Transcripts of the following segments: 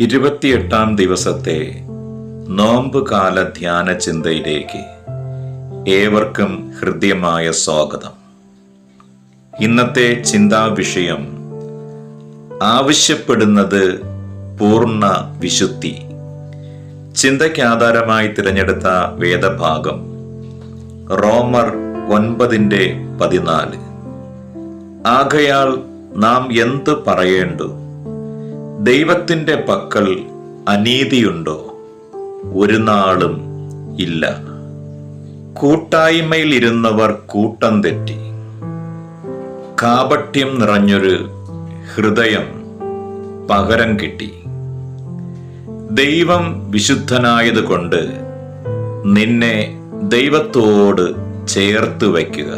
ഇരുപത്തിയെട്ടാം ദിവസത്തെ നോമ്പ് കാല ധ്യാന ചിന്തയിലേക്ക് ഏവർക്കും ഹൃദ്യമായ സ്വാഗതം. ഇന്നത്തെ ചിന്താ വിഷയം ആവശ്യപ്പെടുന്നത് പൂർണ വിശുദ്ധി. ചിന്തയ്ക്കാധാരമായി തിരഞ്ഞെടുത്ത വേദഭാഗം റോമർ ഒൻപതിന്റെ പതിനാല്. ആകയാൽ നാം എന്ത് പറയേണ്ടു? ദൈവത്തിന്റെ പക്കൽ അനീതിയുണ്ടോ? ഒരു നാളും ഇല്ല. കൂട്ടായ്മയിൽ ഇരുന്നവർ കൂട്ടം തെറ്റി. കാപട്യം നിറഞ്ഞൊരു ഹൃദയം പകരം കിട്ടി. ദൈവം വിശുദ്ധനായതുകൊണ്ട് നിന്നെ ദൈവത്തോട് ചേർത്ത് വയ്ക്കുക.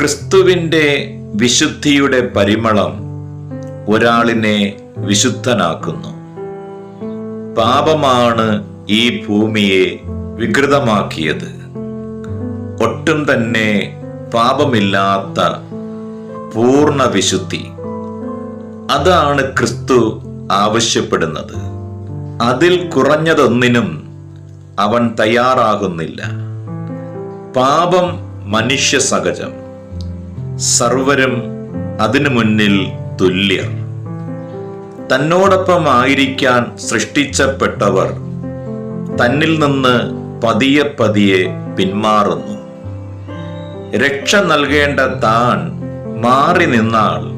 ക്രിസ്തുവിന്റെ വിശുദ്ധിയുടെ പരിമളം ഒരാളിനെ വിശുദ്ധനാക്കുന്നു. പാപമാണ് ഈ ഭൂമിയെ വികൃതമാക്കിയത്. ഒട്ടും തന്നെ പാപമില്ലാത്ത പൂർണ വിശുദ്ധി. അതാണ് ക്രിസ്തു ആവശ്യപ്പെടുന്നത്. അതിൽ കുറഞ്ഞതൊന്നിനും അവൻ തയ്യാറാകുന്നില്ല. പാപം മനുഷ്യ സഹജം. സർവരും അതിനു മുന്നിൽ തുല്യർ. തന്നോടൊപ്പം ആയിരിക്കാൻ സൃഷ്ടിച്ചപ്പെട്ടവർ തന്നിൽ നിന്ന് പതിയെ പതിയെ പിന്മാറുന്നു. രക്ഷ നൽകേണ്ട താൻ മാറി നിന്നാൽ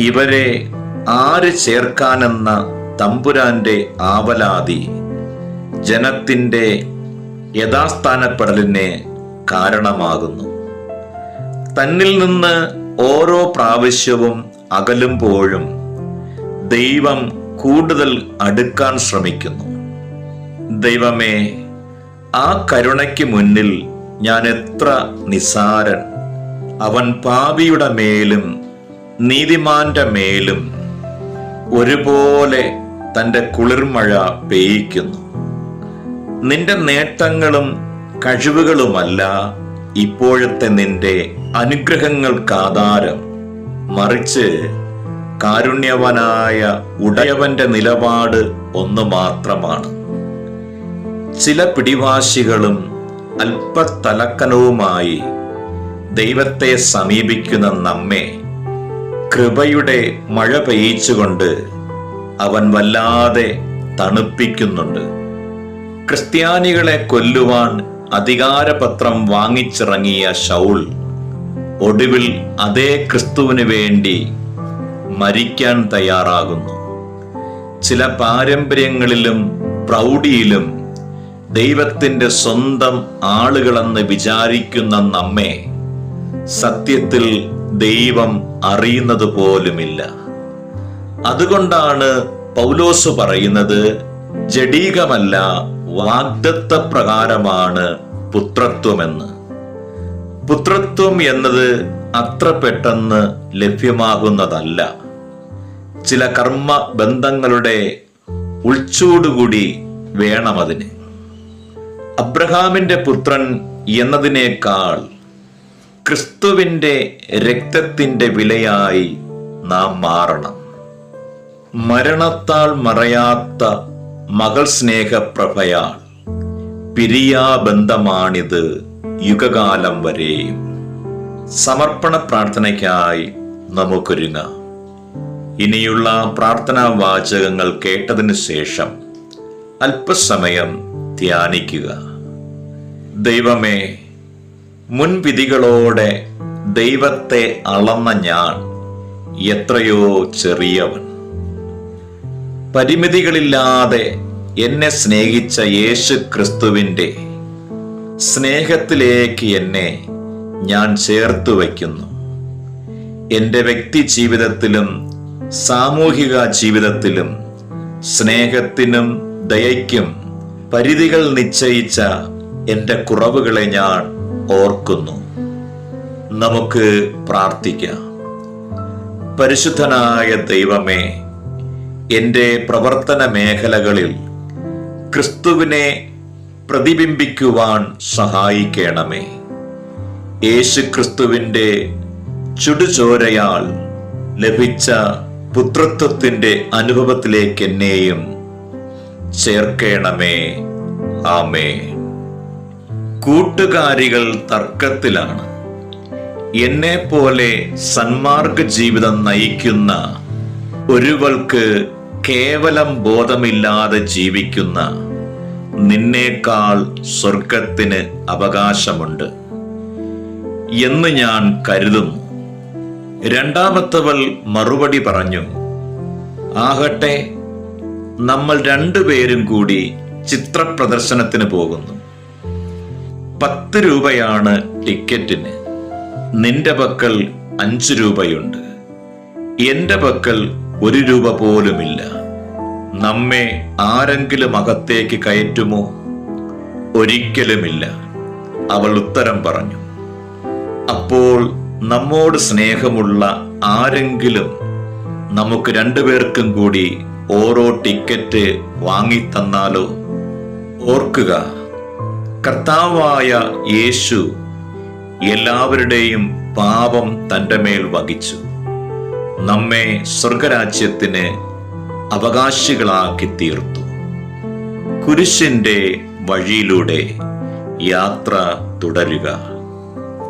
ഇവരെ ആര് ചേർക്കാനെന്ന തമ്പുരാന്റെ ആവലാതി ജനത്തിന്റെ യഥാസ്ഥാനപ്പെടലിനെ കാരണമാകുന്നു. തന്നിൽ നിന്ന് ഓരോ പ്രാവശ്യവും അകലുമ്പോഴും ദൈവം കൂടുതൽ അടുക്കാൻ ശ്രമിക്കുന്നു. ദൈവമേ ആ കരുണയ്ക്ക് മുന്നിൽ ഞാൻ എത്ര നിസാരൻ അവൻ പാപിയുടെ മേലും നീതിമാന്റെ മേലും ഒരുപോലെ തന്റെ കുളിർമഴ പെയ്യിക്കുന്നു. നിന്റെ നേട്ടങ്ങളും കഴിവുകളുമല്ല ഇപ്പോഴത്തെ നിന്റെ അനുഗ്രഹങ്ങൾക്കാധാരം. മറിച്ച് കാരുണ്യവനായ ഉടയവന്റെ നിലപാട് ഒന്ന് മാത്രമാണ്. ചില പിടിവാശികളും അല്പത്തലക്കനവുമായി ദൈവത്തെ സമീപിക്കുന്ന നമ്മെ കൃപയുടെ മഴ പെയ്യിച്ചുകൊണ്ട് അവൻ വല്ലാതെ തണുപ്പിക്കുന്നുണ്ട്. ക്രിസ്ത്യാനികളെ കൊല്ലുവാൻ അധികാരപത്രം വാങ്ങിച്ചിറങ്ങിയ ഷൗൾ ഒടുവിൽ അതേ ക്രിസ്തുവിന് വേണ്ടി മരിക്കാൻ തയ്യാറാകുന്നു. ചില പാരമ്പര്യങ്ങളിലും പ്രൗഢിയിലും ദൈവത്തിന്റെ സ്വന്തം ആളുകളെന്ന് വിചാരിക്കുന്ന നമ്മെ സത്യത്തിൽ ദൈവം അറിയുന്നത് പോലുമില്ല. അതുകൊണ്ടാണ് പൗലോസ് പറയുന്നത് ജഡീകമല്ല വാഗ്ദത്ത പ്രകാരമാണ് പുത്രത്വമെന്ന്. പുത്രത്വം എന്നത് അത്ര പെട്ടെന്ന് ലഭ്യമാകുന്നതല്ല. ചില കർമ്മ ബന്ധങ്ങളുടെ ഉൾച്ചൂടുകൂടി വേണമതിന്. അബ്രഹാമിന്റെ പുത്രൻ എന്നതിനേക്കാൾ ക്രിസ്തുവിന്റെ രക്തത്തിന്റെ വിലയായി നാം മാറണം. മരണത്താൽ മറയാത്ത മകൾ സ്നേഹപ്രഭയാൾ പിരിയാബന്ധമാണിത് യുഗകാലം വരെയും സമർപ്പണ പ്രാർത്ഥനയ്ക്കായി നമുക്കൊരുങ്ങാം. ഇനിയുള്ള പ്രാർത്ഥനാ വാചകങ്ങൾ കേട്ടതിന് ശേഷം അല്പസമയം ധ്യാനിക്കുക. ദൈവമേ മുൻവിധികളോടെ ദൈവത്തെ അളന്ന ഞാൻ എത്രയോ ചെറിയവൻ. പരിമിതികളില്ലാതെ എന്നെ സ്നേഹിച്ച യേശു ക്രിസ്തുവിന്റെ സ്നേഹത്തിലേക്ക് എന്നെ ഞാൻ ചേർത്തു വയ്ക്കുന്നു. എന്റെ വ്യക്തി ജീവിതത്തിലും സാമൂഹിക ജീവിതത്തിലും സ്നേഹത്തിനും ദയയ്ക്കും പരിധികൾ നിശ്ചയിച്ച എന്റെ കുറവുകളെ ഞാൻ ഓർക്കുന്നു. നമുക്ക് പ്രാർത്ഥിക്കാം. പരിശുദ്ധനായ ദൈവമേ എന്റെ പ്രവർത്തന മേഖലകളിൽ ക്രിസ്തുവിനെ പ്രതിബിംബിക്കുവാൻ സഹായിക്കണമേ. യേശു ക്രിസ്തുവിന്റെ ചുടുചോരയാൽ ലഭിച്ച പുത്രത്വത്തിന്റെ അനുഭവത്തിലേക്ക് എന്നെയും ചേർക്കണമേ. ആമേ കൂട്ടുകാരികൾ തർക്കത്തിലാണ്. എന്നെ പോലെ സന്മാർഗ ജീവിതം നയിക്കുന്ന ഒരുവൾക്ക് കേവലം ബോധമില്ലാതെ ജീവിക്കുന്ന നിന്നേക്കാൾ സ്വർഗത്തിന് അവകാശമുണ്ട്. എന്ന് ഞാൻ കരുതുന്നു രണ്ടാമത്തവൾ മറുപടി പറഞ്ഞു ആകട്ടെ നമ്മൾ രണ്ടുപേരും കൂടി ചിത്രപ്രദർശനത്തിന് പോകുന്നു. പത്ത് രൂപയാണ് ടിക്കറ്റിന്. നിന്റെ പക്കൽ അഞ്ച് രൂപയുണ്ട്. എന്റെ പക്കൽ ഒരു രൂപ പോലുമില്ല. നമ്മെ ആരെങ്കിലും അകത്തേക്ക് കയറ്റുമോ? ഒരിക്കലുമില്ല. അവൾ ഉത്തരം പറഞ്ഞു. അപ്പോൾ നമ്മോട് സ്നേഹമുള്ള ആരെങ്കിലും നമുക്ക് രണ്ടുപേർക്കും കൂടി ഓരോ ടിക്കറ്റ് വാങ്ങിത്തന്നാലോ? ഓർക്കുക കർത്താവായ യേശു എല്ലാവരുടെയും പാപം തന്റെ മേൽ വഹിച്ചു. നമ്മെ സ്വർഗരാജ്യത്തിന് അവകാശികളാക്കി തീർത്തു കുരിശിന്റെ വഴിയിലൂടെ യാത്ര തുടരുക.